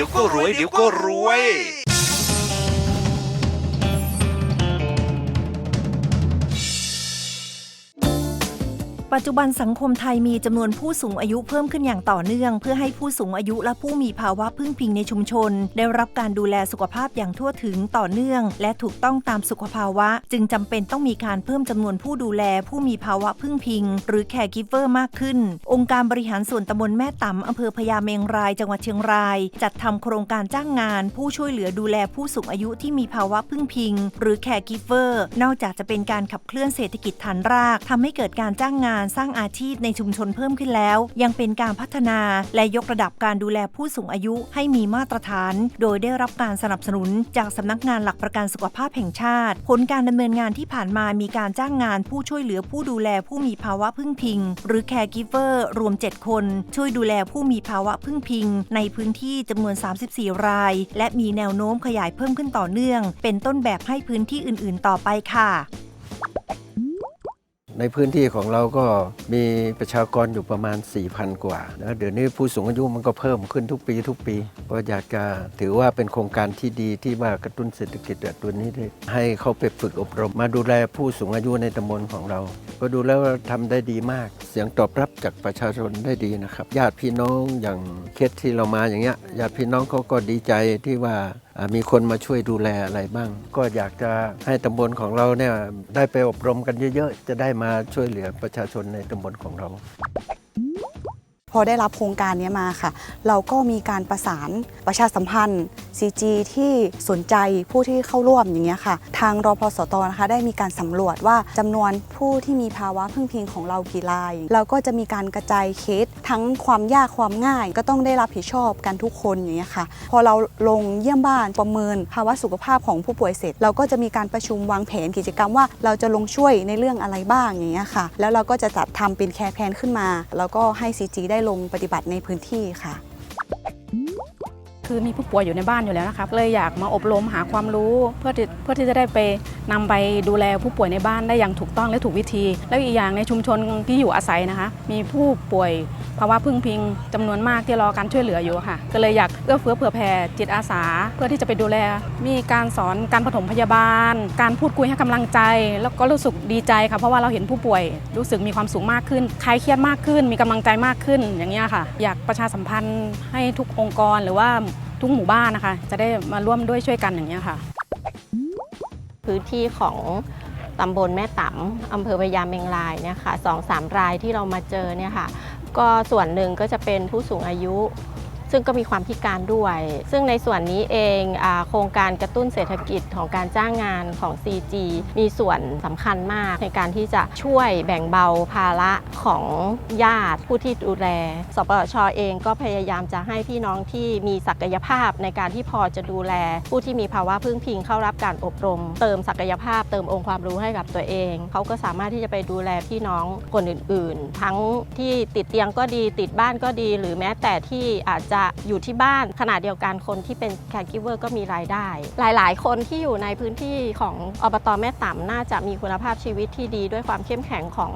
ดี๋ยวก็รวย เดี๋ยวก็รวย ปัจจุบันสังคมไทยมีจำนวนผู้สูงอายุเพิ่มขึ้นอย่างต่อเนื่อง เพื่อให้ผู้สูงอายุและผู้มีภาวะพึ่งพิงในชุมชน ได้รับการดูแลสุขภาพอย่างทั่วถึงต่อเนื่อง และถูกต้องตามสุขภาวะ จึงจำเป็นต้องมีการเพิ่มจำนวนผู้ดูแล ผู้มีภาวะพึ่งพิง หรือแคร์กิฟเวอร์มากขึ้น องค์การบริหารส่วนตำบลแม่ตำอำเภอพญาเมงราย จังหวัดเชียงราย จัดทำโครงการจ้างงาน ผู้ช่วยเหลือดูแลผู้สูงอายุที่มีภาวะพึ่งพิง หรือแคร์กิฟเวอร์นอกจากจะเป็นการขับเคลื่อนเศรษฐกิจฐานรากทำให้เกิดการจ้างงานสร้างอาชีพในชุมชนเพิ่มขึ้นแล้ว ยังเป็นการพัฒนาและยกระดับการดูแลผู้สูงอายุให้มีมาตรฐาน โดยได้รับการสนับสนุนจากสำนักงานหลักประกันสุขภาพแห่งชาติ ผลการดำเนินงานที่ผ่านมามีการจ้างงานผู้ช่วยเหลือผู้ดูแลผู้มีภาวะพึ่งพิง หรือแคร์กิฟเวอร์รวม 7 คน ช่วยดูแลผู้มีภาวะพึ่งพิง ในพื้นที่จำนวน 34 ราย และมีแนวโน้มขยายเพิ่มขึ้นต่อเนื่อง เป็นต้นแบบให้พื้นที่อื่น ๆ ต่อไปค่ะ ในพื้นที่ของเราก็มีประชากรอยู่ประมาณ 4,000 กว่านะเดี๋ยวนี้ผู้สูงอายุมันก็เพิ่มขึ้นทุกปีทุกปีก็อยากจะถือว่าเป็นโครงการที่ดีที่ว่ากระตุ้นเศรษฐกิจแบบตัวนี้ได้ให้เขาไปฝึกอบรม มาดูแลผู้สูงอายุในตำบลของเรา ก็ดูแล้วว่าทำได้ดีมาก เสียงตอบรับจากประชาชนได้ดีนะครับญาติพี่น้องอย่างเคสที่เรามาอย่างเงี้ยญาติพี่น้องเขาก็ดีใจที่ว่ามีคนมาช่วยดูแลอะไรบ้าง ก็อยากจะให้ตำบลของเราเนี่ยได้ไปอบรมกันเยอะๆ จะได้มาช่วยเหลือประชาชนในตำบลของเรา พอได้รับโครงการนี้มาค่ะ เราก็มีการประสานประชาสัมพันธ์ CG ที่สนใจผู้ที่เข้าร่วมอย่างเงี้ยค่ะ ทางรพสตนะคะได้มีการสำรวจว่าจำนวนผู้ที่มีภาวะพึ่งพิงของเรากี่ราย เราก็จะมีการกระจายเคสทั้งความยากความง่าย ก็ต้องได้รับผิดชอบกันทุกคนอย่างเงี้ยค่ะ พอเราลงเยี่ยมบ้านประเมินภาวะสุขภาพของผู้ป่วยเสร็จ เราก็จะมีการประชุมวางแผนกิจกรรมว่าเราจะลงช่วยในเรื่องอะไรบ้างอย่างเงี้ยค่ะ แล้วเราก็จะจัดทำเป็นแคร์แพนขึ้นมา แล้วก็ให้ CG ได้ลงปฏิบัติในพื้นที่ค่ะ คือมีผู้ป่วยอยู่ในบ้านอยู่แล้วนะคะเลยอยากมาอบรมหาความรู้เพื่อที่เพื่อที่จะได้ไปนำไปดูแลผู้ป่วยในบ้านได้อย่างถูกต้องและถูกวิธี แล้วอีกอย่างในชุมชนที่อยู่อาศัยนะคะ มีผู้ป่วยภาวะพึ่งพิงจำนวนมากที่รอการช่วยเหลืออยู่ค่ะ ก็เลยอยากเอื้อเฟื้อเผื่อแผ่จิตอาสา เพื่อที่จะไปดูแล มีการสอนการปฐมพยาบาล การพูดคุยให้กำลังใจ แล้วก็รู้สึกดีใจค่ะเพราะว่าเราเห็นผู้ป่วย รู้สึกมีความสูงมากขึ้นคลายเครียดมากขึ้น มีกำลังใจมากขึ้นอย่างนี้ค่ะ อยากประชาสัมพันธ์ให้ทุกองค์กรหรือว่าทุกหมู่บ้านนะคะ จะได้มาร่วมด้วยช่วยกันอย่างนี้ค่ะ พื้นที่ของตำบลแม่ต๋ำอำเภอพญาเมงรายเนี่ยค่ะสองสามรายที่เรามาเจอเนี่ยค่ะ ก็ส่วนหนึ่งก็จะเป็นผู้สูงอายุ ซึ่งก็มีความพิการด้วย ซึ่งในส่วนนี้เองอโครงการกระตุ้นเศรษฐกิจของการจ้างงานของ CG มีส่วนสำคัญมากในการที่จะช่วยแบ่งเบาภาระของญาติผู้ที่ดูแลสปสชเองก็พยายามจะให้พี่น้องที่มีศักยภาพในการที่พอจะดูแล ผู้ที่มีภาวะพึ่งพิงเข้ารับการอบรม เติมศักยภาพเติมองค์ความรู้ให้กับตัวเอง เขาก็สามารถที่จะไปดูแลพี่น้องคนอื่น ๆ ทั้งที่ติดเตียงก็ดีติดบ้านก็ดี หรือแม้แต่ที่อาจจะจะอยู่ที่บ้านขณะเดียวกันคนที่เป็นแคร์กิเวอร์ก็มีรายได้ หลายๆ คนที่อยู่ในพื้นที่ของอบตแม่ต่ำน่าจะมีคุณภาพชีวิตที่ดีด้วยความเข้มแข็งของ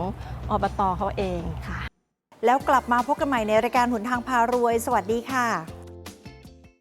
อบตเขาเองค่ะ แล้วกลับมาพบกันใหม่ในรายการหนทางพารวย สวัสดีค่ะ